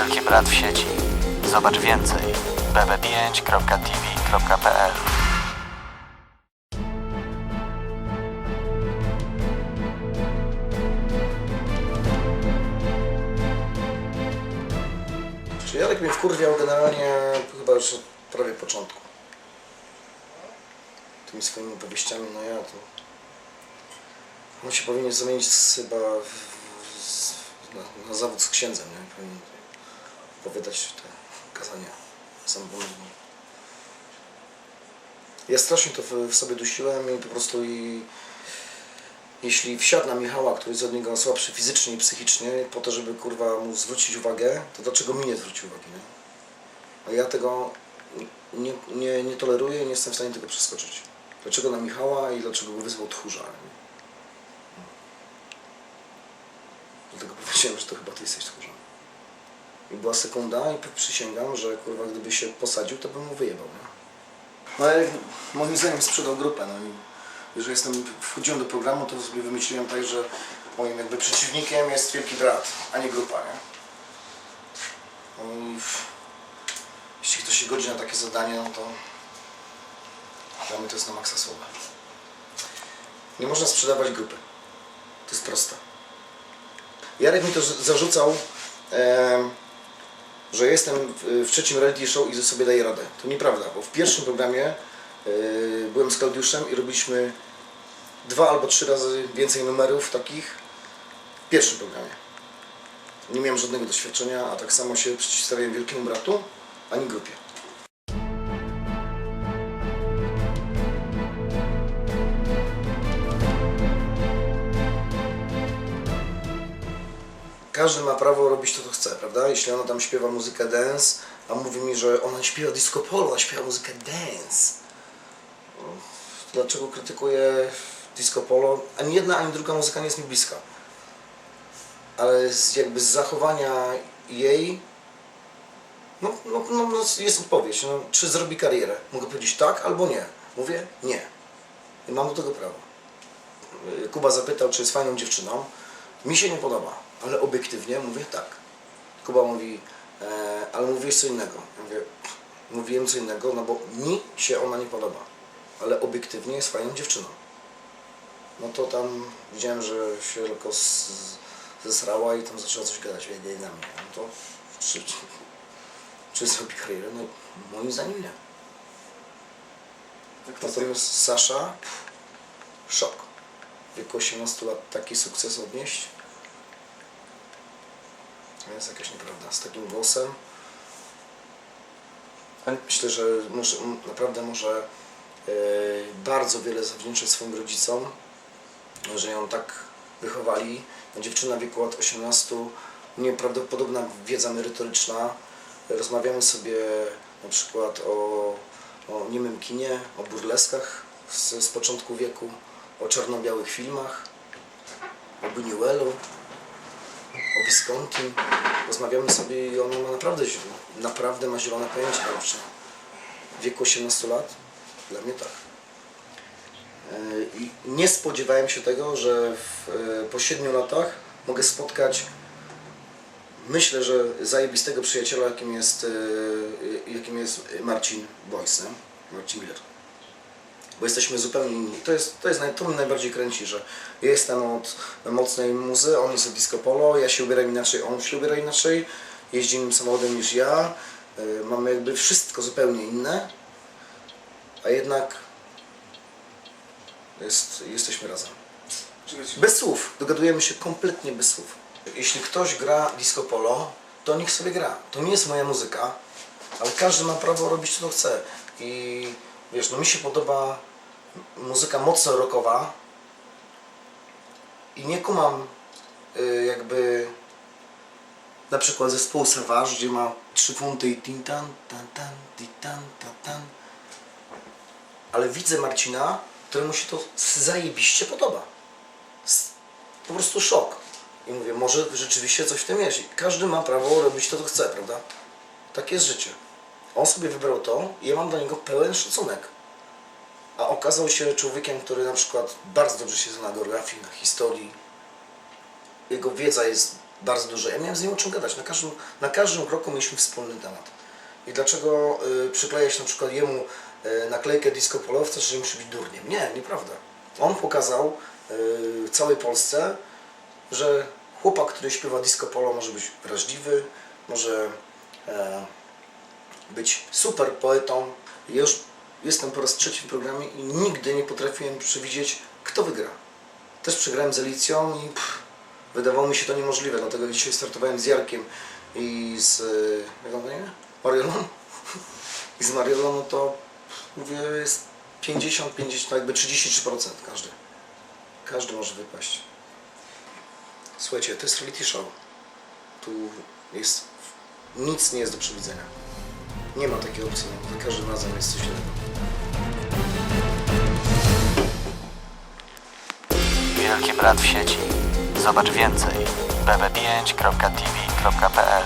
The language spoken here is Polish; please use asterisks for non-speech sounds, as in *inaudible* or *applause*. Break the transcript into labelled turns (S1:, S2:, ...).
S1: Wielki Brat w sieci. Zobacz więcej bb5.tv.pl
S2: Czy Jarek mnie wkurwiał generalnie chyba już od prawie początku. Tymi swoimi opowieściami, no ja to... On się powinien zamienić chyba w, z, na, na zawód z księdzem, nie? Powinien opowiadać te kazania samopomocne. Ja strasznie to w, sobie dusiłem i po prostu i jeśli wsiadł na Michała, który jest od niego słabszy fizycznie i psychicznie, po to, żeby kurwa mu zwrócić uwagę, to dlaczego mi nie zwrócił uwagi, nie? A ja tego nie, nie, nie toleruję nie jestem w stanie tego przeskoczyć. Dlaczego na Michała i dlaczego go wyzwał tchórza? nie? Dlatego powiedziałem, że to chyba ty jesteś tchórzem. I była sekunda i przysięgam, że kurwa gdyby się posadził, to bym mu wyjebał, nie? No ale moim zdaniem sprzedał grupę, no i jeżeli jestem, wchodziłem do programu, to sobie wymyśliłem tak, że moim jakby przeciwnikiem jest wielki brat, a nie grupa, nie? No i jeśli ktoś się godzi na takie zadanie, no to dla mnie to jest na maksa słowa. Nie można sprzedawać grupy. To jest proste. Jarek mi to zarzucał, że jestem w, w trzecim reality show i sobie daję radę. To nieprawda, bo w pierwszym programie y, byłem z Klaudiuszem i robiliśmy dwa albo trzy razy więcej numerów takich w pierwszym programie. Nie miałem żadnego doświadczenia, a tak samo się przeciwstawiałem wielkiemu bratu, ani grupie. Każdy ma prawo robić to, co chce, prawda? Jeśli ona tam śpiewa muzykę dance, a mówi mi, że ona śpiewa disco polo, ona śpiewa muzykę dance. Dlaczego krytykuję disco polo? Ani jedna, ani druga muzyka nie jest mi bliska. Ale z, jakby z zachowania jej, no, no, no, no jest odpowiedź. No, czy zrobi karierę? Mogę powiedzieć tak albo nie. Mówię nie. I mam do tego prawo. Kuba zapytał, czy jest fajną dziewczyną. Mi się nie podoba, ale obiektywnie mówię tak. Kuba mówi, e, ale mówisz co innego. Ja mówię, mówiłem co innego, no bo mi się ona nie podoba, ale obiektywnie jest fajną dziewczyną. No to tam widziałem, że się z, zesrała i tam zaczęła coś gadać nie, na mnie. No to czy, czy, czy zrobi karierę? No moim zdaniem nie. Natomiast Sasza, szok. W wieku 18 lat taki sukces odnieść, jest jakaś nieprawda. Z takim głosem. Myślę, że może, naprawdę może e, bardzo wiele zawdzięczać swoim rodzicom, że ją tak wychowali. Dziewczyna w wieku lat 18, nieprawdopodobna wiedza merytoryczna. Rozmawiamy sobie na przykład o, o niemym kinie, o burleskach z, z początku wieku, o czarno-białych filmach, o Buñuelu, o Visconti. Rozmawiamy sobie i ona ma naprawdę, naprawdę ma zielone pojęcie zawsze. W wieku 18 lat? Dla mnie tak. E, I nie spodziewałem się tego, że w, e, po 7 latach mogę spotkać myślę, że zajebistego przyjaciela, jakim jest, e, jakim jest Marcin Boyce, Marcin Miller. Bo jesteśmy zupełnie inni. To, jest, to, jest, naj- to mnie najbardziej kręci, że ja jestem od mocnej muzy, on jest od disco polo, ja się ubieram inaczej, on się ubiera inaczej, jeździ innym samochodem niż ja, e, mamy jakby wszystko zupełnie inne, a jednak jest, jesteśmy razem. Bez słów, dogadujemy się kompletnie bez słów. Jeśli ktoś gra disco polo, to niech sobie gra. To nie jest moja muzyka, ale każdy ma prawo robić co chce. I wiesz, no mi się podoba muzyka mocno rockowa i nie kumam y, jakby na przykład zespołu Savage, gdzie ma trzy funty i tin tan, tan, tan, ti tan, ta, tan. Ale widzę Marcina, któremu się to zajebiście podoba. Po prostu szok. I mówię, może rzeczywiście coś w tym jest. Każdy ma prawo robić to, co chce, prawda? Tak jest życie. On sobie wybrał to i ja mam do niego pełen szacunek. A okazał się człowiekiem, który na przykład bardzo dobrze się zna na geografii, na historii. Jego wiedza jest bardzo dużo. Ja miałem z nim o czym gadać. Na każdym, na każdym kroku mieliśmy wspólny temat. I dlaczego y, przykleja się na przykład jemu y, naklejkę disco polowca, że musi być durniem? Nie, nieprawda. On pokazał y, całej Polsce, że chłopak, który śpiewa disco polo może być wrażliwy, może e, być super poetą. Już jestem po raz trzeci w programie i nigdy nie potrafiłem przewidzieć, kto wygra. Też przegrałem z Elicją i pff, wydawało mi się to niemożliwe, dlatego dzisiaj startowałem z Jarkiem i z, e, jak on imię? Mariolą. *laughs* I z Mariolą no to mówię, jest 50, 50, tak jakby 33% każdy. Każdy może wypaść. Słuchajcie, to jest reality show. Tu jest, nic nie jest do przewidzenia. Nie ma takiej opcji, za każdym razem jest coś innego.
S1: Brat w sieci. Zobacz więcej bb5.tv.pl